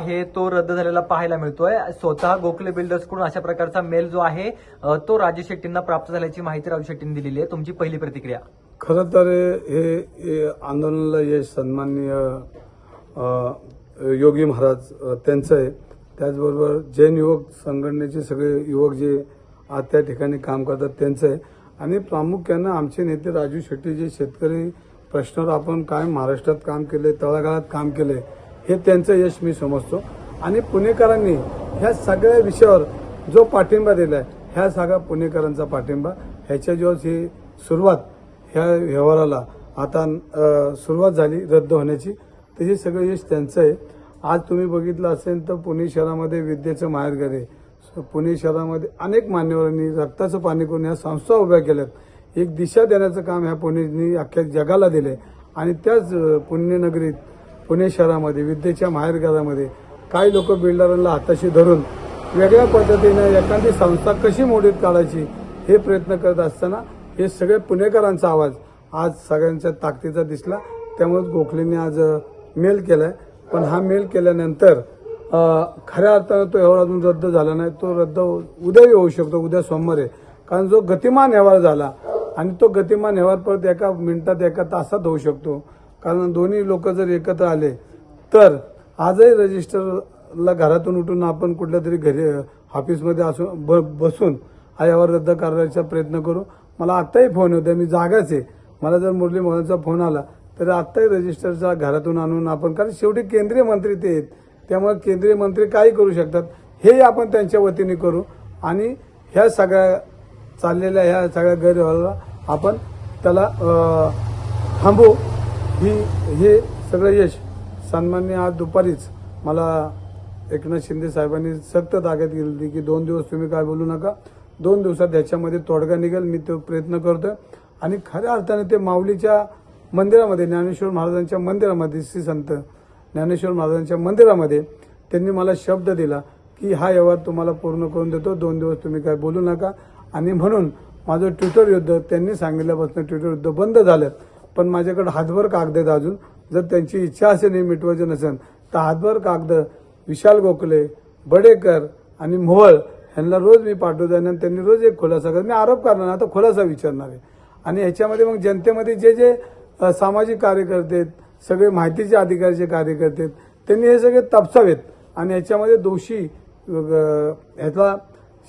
हे तो रद्द झालेला पाहायला मिळतोय. स्वतः गोखले बिल्डर्सकडून अशा प्रकारचा मेल जो आहे तो राजू शेट्टींना प्राप्त झाल्याची माहिती राजू शेट्टींनी दिलेली आहे. तुमची पहिली प्रतिक्रिया. खरं तर हे हे आंदोलनाला यश सन्माननीय योगी महाराज त्यांचं आहे. त्याचबरोबर जैन युवक संघटनेचे सगळे युवक जे आज त्या ठिकाणी काम करतात त्यांचं आहे. आणि प्रामुख्यानं आमचे नेते राजू शेट्टी जे शेतकरी प्रश्नावर आपण काय महाराष्ट्रात काम केले तळागाळात काम केले हे त्यांचं यश मी समजतो. आणि पुणेकरांनी ह्या सगळ्या विषयावर जो पाठिंबा दिला आहे ह्या सगळ्या पुणेकरांचा पाठिंबा ह्याच्या दिवस ही सुरुवात ह्या व्यवहाराला आता सुरुवात झाली रद्द होण्याची. तर हे सगळं यश त्यांचं आहे. आज तुम्ही बघितलं असेल तर पुणे शहरामध्ये विद्येचं माहेरघर आहे. पुणे शहरामध्ये अनेक मान्यवरांनी रक्ताचं पाणी करून ह्या संस्था उभ्या केल्यात. एक दिशा देण्याचं काम ह्या पुणेनी अख्ख्या जगाला दिले आणि त्याच पुण्यनगरीत पुणे शहरामध्ये विद्येच्या माहेरघरामध्ये काही लोक बिल्डरांना हाताशी धरून वेगळ्या पद्धतीने एखादी संस्था कशी मोडीत काढायची हे प्रयत्न करत असताना हे सगळे पुणेकरांचा आवाज आज सगळ्यांच्या ताकदीचा दिसला. त्यामुळे गोखलेंनी आज मेल केलाय. पण हा मेल केल्यानंतर खऱ्या अर्थानं तो व्यवहार अजून रद्द झाला नाही. तो रद्द उद्याही होऊ शकतो उद्या सोमवार आहे. कारण जो गतिमान व्यवहार झाला आणि तो गतिमान व्यवहार परत एका मिनिटात एका तासात होऊ शकतो. कारण दोन्ही लोक जर एकत्र आले तर आजही रजिस्टरला घरातून उठून आपण कुठल्या तरी घरी ऑफिसमध्ये असून ब- बसून यावर रद्द करायचा प्रयत्न करू. मला आत्ताही फोन होते मी जागाच आहे. मला जर मुरली मोहनचा फोन आला तर आत्ताही रजिस्टरचा घरातून आणून आपण कारण शेवटी केंद्रीय मंत्री ते आहेत. त्यामुळे केंद्रीय मंत्री काही करू शकतात हेही आपण त्यांच्या वतीने करू. आणि ह्या सगळ्या चाललेल्या ह्या सगळ्या गैरव्यवहाराला आपण त्याला थांबू ही हे सगळं यश सन्मान्य आज दुपारीच मला एकनाथ शिंदे साहेबांनी सक्त ताकद केली की दोन दिवस तुम्ही काय बोलू नका. दोन दिवसात ह्याच्यामध्ये तोडगा निघेल मी तो प्रयत्न करतोय. आणि खऱ्या अर्थाने ते माऊलीच्या मंदिरामध्ये ज्ञानेश्वर महाराजांच्या मंदिरामध्ये श्री संत ज्ञानेश्वर महाराजांच्या मंदिरामध्ये त्यांनी मला शब्द दिला की हा व्यवहार तुम्हाला पूर्ण करून देतो दोन दिवस तुम्ही काय बोलू नका. आणि म्हणून माझं ट्विटर युद्ध त्यांनी सांगितल्यापासून ट्विटर युद्ध बंद झालं. पण माझ्याकडे हातभर कागद आहेत अजून. जर त्यांची इच्छा असेल हे मिटवायची नसेल तर हातभर कागद विशाल गोखले बडेकर आणि मोहळ यांना रोज मी पाठवतो आणि त्यांनी रोज एक खुलासा करत मी आरोप करणार नाही, आता खुलासा विचारणार आहे. आणि ह्याच्यामध्ये मग जनतेमध्ये जे जे सामाजिक कार्यकर्ते आहेत, सगळे माहितीचे अधिकारीचे कार्यकर्ते आहेत, त्यांनी हे सगळे तपसावेत. आणि ह्याच्यामध्ये दोषी ह्याचा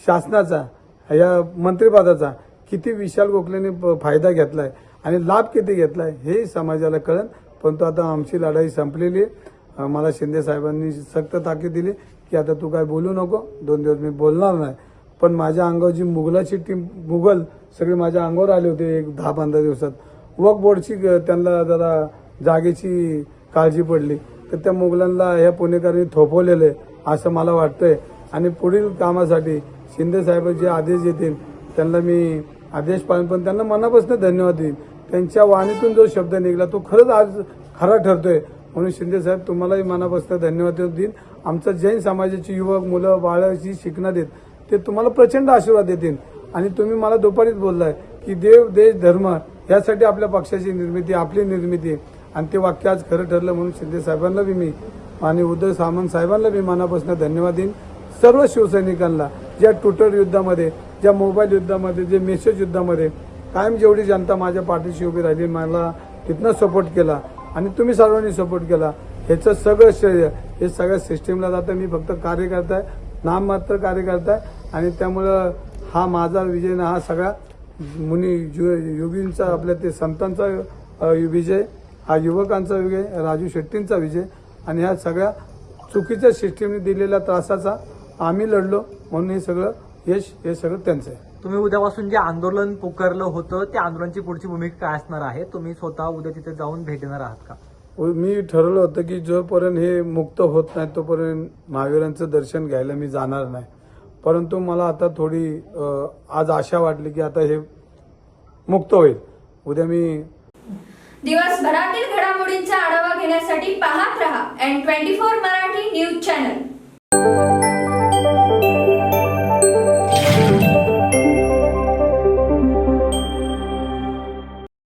शासनाचा या मंत्रिपदाचा किती विशाल गोखलेने प- फायदा आहे आणि लाभ किती घेतला हे समाजाला कळेल. परंतु आता आमची लढाई संपलेली आहे. मला शिंदे साहेबांनी सक्त ताकीद दिली की आता तू काय बोलू नको. दोन दिवस मी बोलणार नाही. पण माझ्या अंगावर जी मुघलाची टीम मुघल सगळे माझ्या अंगावर आले होते एक दहा पंधरा दिवसात. वक बोर्डची ग- त्यांना जरा जागेची काळजी पडली. तर त्या मुघलांना ह्या पुणेकरांनी थोपवलेलं आहे असं मला वाटतंय. आणि पुढील कामासाठी शिंदे साहेब जे आदेश देतील त्यांना मी आदेश पाळून पण त्यांना मनापासून धन्यवाद देईन. त्यांच्या वाणीतून जो शब्द निघाला तो खरंच आज खरा ठरतोय. म्हणून शिंदे साहेब तुम्हालाही मनापासून धन्यवाद देईन. आमचा जैन समाजाची युवक मुलं बाळाची जी शिकणार आहेत ते तुम्हाला प्रचंड आशीर्वाद देतील. आणि तुम्ही मला दुपारीच बोललाय की देव देश धर्म यासाठी आपल्या पक्षाची निर्मिती आपली निर्मिती. आणि ते वाक्य आज खरं ठरलं म्हणून शिंदे साहेबांना बी मी आणि उद्धव सामंत साहेबांना बी मनापासून धन्यवाद देईन. सर्व शिवसैनिकांना ज्या ट्विटर युद्धामध्ये ज्या मोबाईल युद्धामध्ये जे मेसेज युद्धामध्ये कायम जेवढी जनता माझ्या पाठीशी उभी राहिली मला तिथनं सपोर्ट केला आणि तुम्ही सर्वांनी सपोर्ट केला ह्याचं सगळं श्रेय हे सगळ्या सिस्टीमला जातं. मी फक्त कार्यकर्ता आहे नाममात्र कार्यकर्ता आहे आणि त्यामुळं हा माझा विजय ना हा सगळा मुनी यु- योगींचा आपल्या ते संतांचा विजय हा युवकांचा विजय राजू शेट्टींचा विजय आणि ह्या सगळ्या चुकीच्या सिस्टीमने दिलेल्या त्रासाचा आम्ही लढलो म्हणून हे सगळं यश हे सगळं त्यांचं आहे. तुम्ही उद्यापासून जे आंदोलन पुकारलं होतं त्या आंदोलनाची पुढची भूमिका काय असणार आहे? तुम्ही स्वतः उद्या तिथे जाऊन भेट देणार आहात का? मी ठरवलं होतं की जोपर्यंत हे मुक्त होत नाही तोपर्यंत महावीरांचं दर्शन घ्यायला मी जाणार नाही. परंतु मला आता थोडी आज आशा वाटली की आता हे मुक्त होईल. उद्या मी दिवसभरातील घडामोडींचा आढावा घेण्यासाठी पाहत रहा N twenty four Marathi news channel